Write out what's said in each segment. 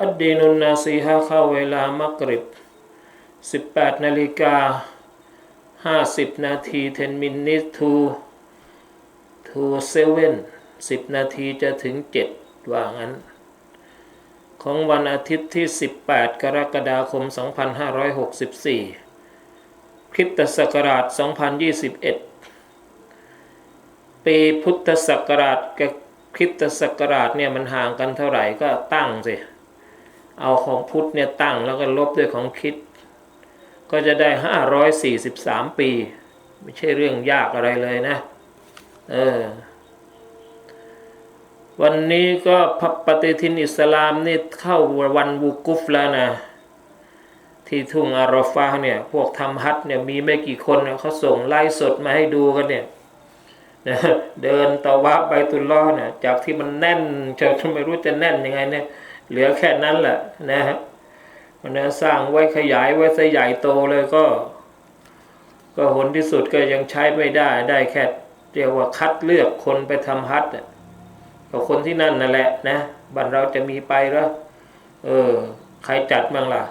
อัดดีนุนนาซีฮะเข้าเวลามักริบ 18นาฬิกา 50 นาที 10 minutes to to 7 10 นาทีจะถึง 7 ว่างั้น ของวันอาทิตย์ที่ 18 กรกฎาคม 2564 คริสตศักราช 2021 ปีพุทธศักราชกับคริสตศักราชเนี่ยมันห่างกันเท่าไหร่ก็ตั้งสิ เอาของพุทธเนี่ยตั้งแล้วก็ลบด้วยของคิด ก็จะได้543ปี ไม่ใช่เรื่องยากอะไรเลยนะ เออ วันนี้ก็พับปฏิทินอิสลามนี่เข้าวันวูกุฟแล้วนะ ที่ทุ่งอารอฟาเนี่ย พวกทำฮัทเนี่ยมีไม่กี่คนนเขาส่งไล่สดมาให้ดูกันเนี่ยนะเดินตะวะไปตุลล้อเนี่ยจากที่มันแน่นจะไม่รู้จะแน่นยังไงเนี่ย เหลือแค่นั้นแหละนะฮะมันนะสร้างไว้ขยายไว้ซะใหญ่โตเลยก็ ก็ผลที่สุดก็ยังใช้ไม่ได้ได้แค่เรียกว่าคัดเลือกคนไปทำฮัทเนี่ยก็คนที่นั่นนั่นแหละนะบ้านเราจะมีไปแล้วเออ ใครจัดบ้างล่ะ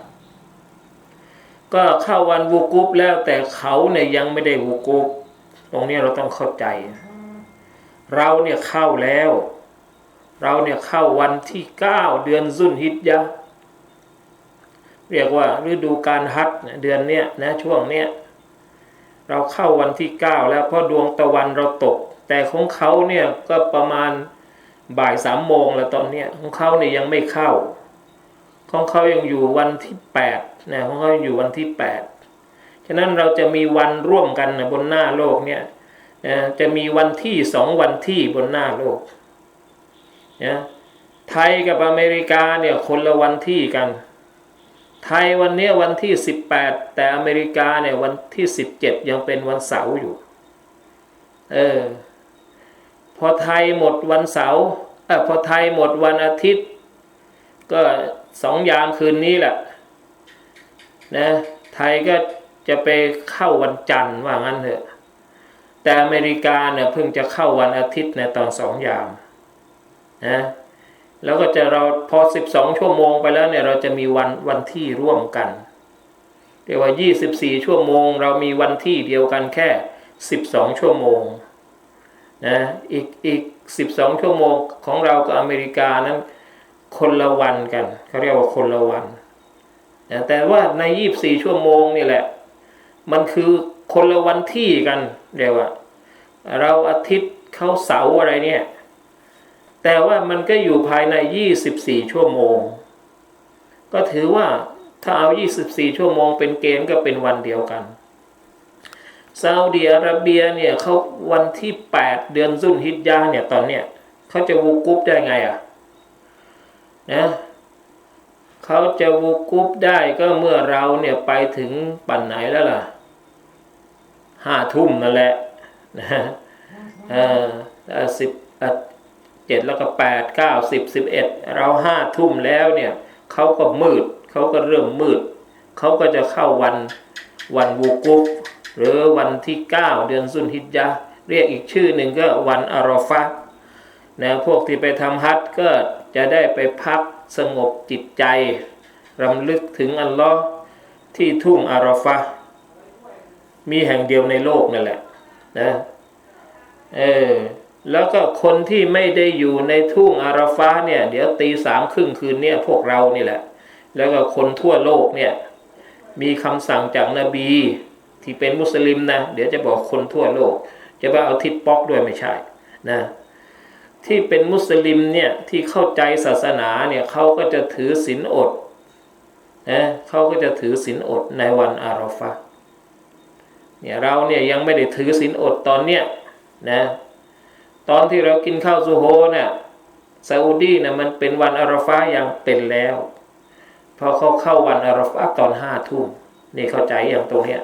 ก็เข้าวันวูกุปแล้วแต่เขาเนี่ยยังไม่ได้วูกุปตรงนี้เราต้องเข้าใจ เราเนี่ยเข้าแล้ว เราเนี่ยเข้าวันที่เก้าเดือนซุนฮิจยะเรียกว่าฤดูการฮัจเดือนเนี้ยนะช่วงเนี้ยเราเข้าวันที่เก้าแล้วเพราะดวงตะวันเราตก แต่ของเขาเนี่ยก็ประมาณบ่ายสามโมงแล้วตอนเนี้ยของเขาเนี่ยยังไม่เข้า ของเขายังอยู่วันที่แปดนะของเขาอยู่วันที่แปดฉะนั้นเราจะมีวันร่วมกันนะบนหน้าโลกเนี่ยจะมีวันที่สองวันที่บนหน้าโลก นะไทยกับอเมริกาเนี่ยคนละวันที่กัน ไทยวันนี้วันที่ 18 แต่อเมริกาเนี่ยวันที่ 17 ยังเป็นวันเสาร์อยู่ เออ พอไทยหมดวันเสาร์เออพอไทยหมดวันอาทิตย์ ก็สองยามคืนนี้แหละนะไทยก็จะไปเข้าวันจันทร์ว่างั้นเถอะ แต่อเมริกาเนี่ยเพิ่งจะเข้าวันอาทิตย์ในตอนสองยาม นะแล้วก็จะเราพอ12ชั่วโมงไปแล้วเนี่ยเราจะมีวันวันที่ร่วมกันเรียกว่า24ชั่วโมง เรามีวันที่เดียวกันแค่12ชั่วโมงนะอีกอีก12ชั่วโมงของเรากับอเมริกานั้นคนละวันกันเขาเรียกว่าคนละวันนะแต่ว่าใน24ชั่วโมงนี่แหละ มันคือคนละวันที่กันเรียกว่า เราอาทิตย์เขาเสาร์อะไรเนี่ย แต่ว่ามันก็อยู่ภายใน 24 ชั่วโมง ก็ถือว่าถ้าเอา 24 ชั่วโมงเป็นเกณฑ์ก็เป็นวันเดียวกันซาอุดีอาระเบียเนี่ยเขาวันที่ 8 เดือนซุนฮิจญาเนี่ยตอนเนี้ยเขาจะวูกุปได้ไงอะนะเขาจะวูกุปได้ก็เมื่อเราเนี่ยไปถึงปั่นไหนแล้วล่ะห้าทุ่มนั่นแหละนะเออสิบ เจ็ดแล้วก็แปดเก้าสิบสิบเอ็ดเราห้าทุ่มแล้วเนี่ยเขาก็มืดเขาก็เริ่มมืดเขาก็จะเข้าวันวันวูกุฟหรือวันที่เก้าเดือนสุนฮิจยะเรียกอีกชื่อหนึ่งก็วันอารอฟะนะพวกที่ไปทำฮัจญ์ก็จะได้ไปพักสงบจิตใจรำลึกถึงอัลลอฮ์ที่ทุ่งอารอฟะมีแห่งเดียวในโลกนั่นแหละนะเออ แล้วก็คนที่ไม่ได้อยู่ในทุ่งอาราฟาเนี่ย เดี๋ยวตีสามครึ่งคืนเนี่ยพวกเรานี่แหละ แล้วก็คนทั่วโลกเนี่ย มีคำสั่งจากนบีที่เป็นมุสลิมนะ เดี๋ยวจะบอกคนทั่วโลก จะว่าเอาทิศป๊อกด้วยไม่ใช่นะที่เป็นมุสลิมเนี่ยที่เข้าใจศาสนาเนี่ยเขาก็จะถือศีลอดนะเขาก็จะถือศีลอดในวันอาราฟาเนี่ยเราเนี่ยยังไม่ได้ถือศีลอดตอนเนี้ยนะ ตอนที่เรากินข้าวซูโฮเนี่ยซาอุดีเนี่ยมันเป็นวันอาราฟายังเป็นแล้วพอเขาเข้าวันอาราฟาตอนห้าทุ่มนี่เข้าใจอย่างตรงเนี้ย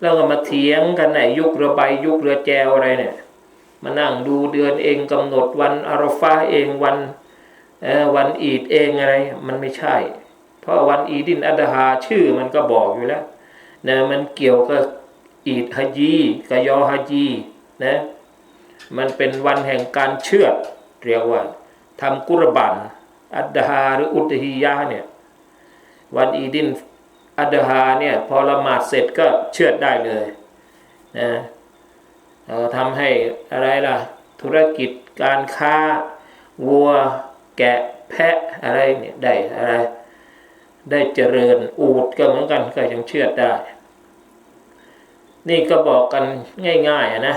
แล้วก็มาเถียงกันไหนยุคเรือใบยุคเรือแจวอะไรเนี่ยมานั่งดูเดือนเองกำหนดวันอาราฟาเองวันวันอีดเองอะไร มันไม่ใช่ เพราะวันอีดินอัดฮาชื่อมันก็บอกอยู่แล้วนะมันเกี่ยวกับอีดฮัจีกับยอฮัจีนะ มันเป็นวันแห่งการเชื่อเรียกว่าทำกุรบันอัดฮาหรืออุดฮียะเนี่ยวันอีดินอัดฮาเนี่ยพอละหมาดเสร็จก็เชือได้เลยนะเราทำให้อะไรล่ะ ธุรกิจการค้าวัวแกะแพะอะไรเนี่ยได้อะไรได้เจริญอูดก็เหมือนกันก็ยังเชือได้ นี่ก็บอกกันง่ายๆนะ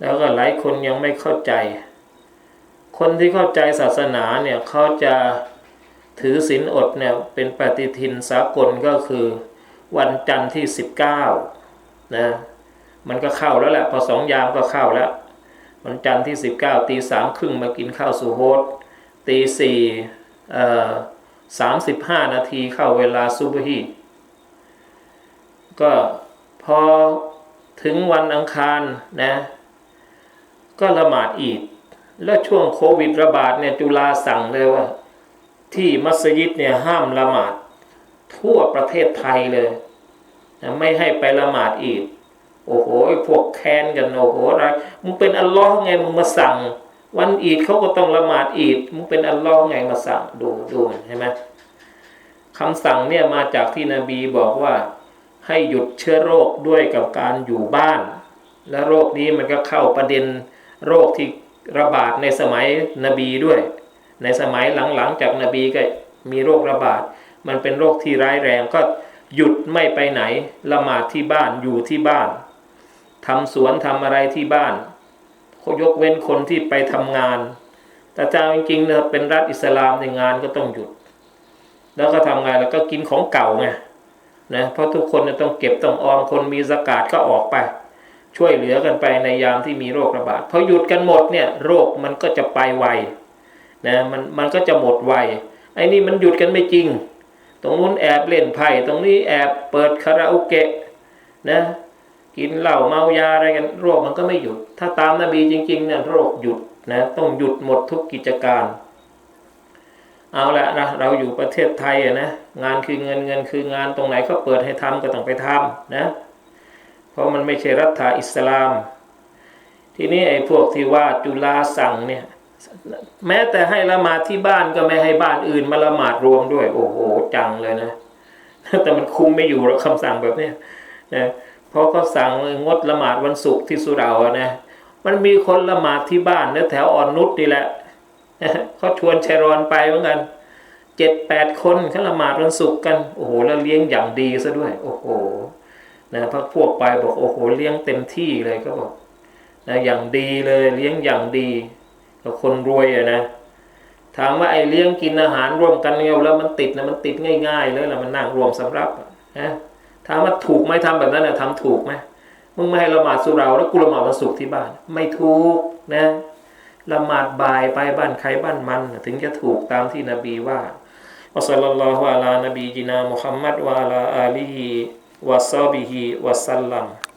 แล้วก็หลายคนยังไม่เข้าใจ คนที่เข้าใจศาสนาเนี่ยเขาจะถือศีลอดเนี่ยเป็นปฏิทินสากลก็คือวันจันทร์ที่ 19นะมันก็เข้าแล้วแหละพอสองยามก็เข้าแล้ว วันจันทร์ที่ 19ตีสามครึ่งมากินข้าวสุโฮตตีสี่เอ่อสามสิบห้านาทีเข้าเวลาซุบฮีก็พอถึงวันอังคารนะ ก็ละหมาดอีด แล้วช่วงโควิดระบาดเนี่ยจุฬาสั่งเลยว่า ที่มัสยิดเนี่ยห้ามละหมาด ทั่วประเทศไทยเลยนะไม่ให้ไปละหมาดอีด โอ้โหพวกแคนกันโอ้โหอะไรมึงเป็นอัลลอฮ์ไงมึงมาสั่ง วันอีดเขาก็ต้องละหมาดอีดมึงเป็นอัลลอฮ์ไงมาสั่งดูดูเห็นไหมคำสั่งเนี่ยมาจากที่นบีบอกว่าให้หยุดเชื้อโรคด้วยกับการอยู่บ้าน และโรคนี้มันก็เข้าประเด็น โรคที่ระบาดในสมัยนบีด้วย ในสมัยหลังๆจากนบีก็มีโรคระบาด มันเป็นโรคที่ร้ายแรงก็หยุดไม่ไปไหนละหมาดที่บ้านอยู่ที่บ้านทำสวนทำอะไรที่บ้านยกเว้นคนที่ไปทำงาน แต่จาจริงๆนะเป็นรัฐอิสลามในงานก็ต้องหยุด แล้วก็ทำงานแล้วก็กินของเก่าไงนะเพราะทุกคนต้องเก็บต้องออมคนมีสกาดก็ออกไป ช่วยเหลือกันไปในยามที่มีโรคระบาดพอหยุดกันหมดเนี่ยโรคมันก็จะไปไวนะมันมันก็จะหมดไวไอ้นี่มันหยุดกันไม่จริง ตรงนู้นแอบเล่นไพ่ตรงนี้แอบเปิดคาราโอเกะนะกินเหล้าเมายาอะไรกันโรคมันก็ไม่หยุด ถ้าตามนบีจริงๆเนี่ยโรคหยุดนะต้องหยุดหมดทุกกิจการ เอาละนะเราอยู่ประเทศไทยอะนะงานคือเงินเงินคืองานตรงไหนก็เปิดให้ทำก็ต้องไปทำนะ ราะมันไม่ใช่รัฐาอิสลาม ทีนี้ไอ้พวกที่ว่าจุลาสั่งเนี่ย แม้แต่ให้ละหมาดที่บ้านก็ไม่ให้บ้านอื่นมาละหมาดรวมด้วย โอ้โหจังเลยนะแต่มันคุมไม่อยู่หรอกคำสั่งแบบเนี้ยนะเพราะเขาสั่งงดละหมาดวันศุกร์ที่สุเราอะนะมันมีคนละหมาดที่บ้านนะแถวอ่อนนุชนี่แหละเขาชวนชัยรอนไปเหมือนกันเจ็ดแปดคนเขาละหมาดวันศุกร์กัน โอ้โหแล้วเลี้ยงอย่างดีซะด้วย โอ้โห นะพักพวกไปบอกโอ้โหเลี้ยงเต็มที่เลยก็บอกนะอย่างดีเลยเลี้ยงอย่างดีกับคนรวยอะนะถามว่าไอ้เลี้ยงกินอาหารร่วมกันเนี่ยแล้วมันติดนะมันติดง่าย ๆ เลยแล้วมันนั่งรวมสำรับนะถามว่าถูกไหมทำแบบนั้นนะทำถูกไหมมึงไม่ให้ละหมาดสุเราแล้วกูละหมาดวันศุกร์ที่บ้าน ไม่ถูกนะละหมาดบ่ายไปบ้านใครบ้านมัน ถึงจะถูกตามที่นบีว่าอัสลลัลลอฮุอะลานบีจินามุฮัมมัดวะลาอาลี ฮิวะ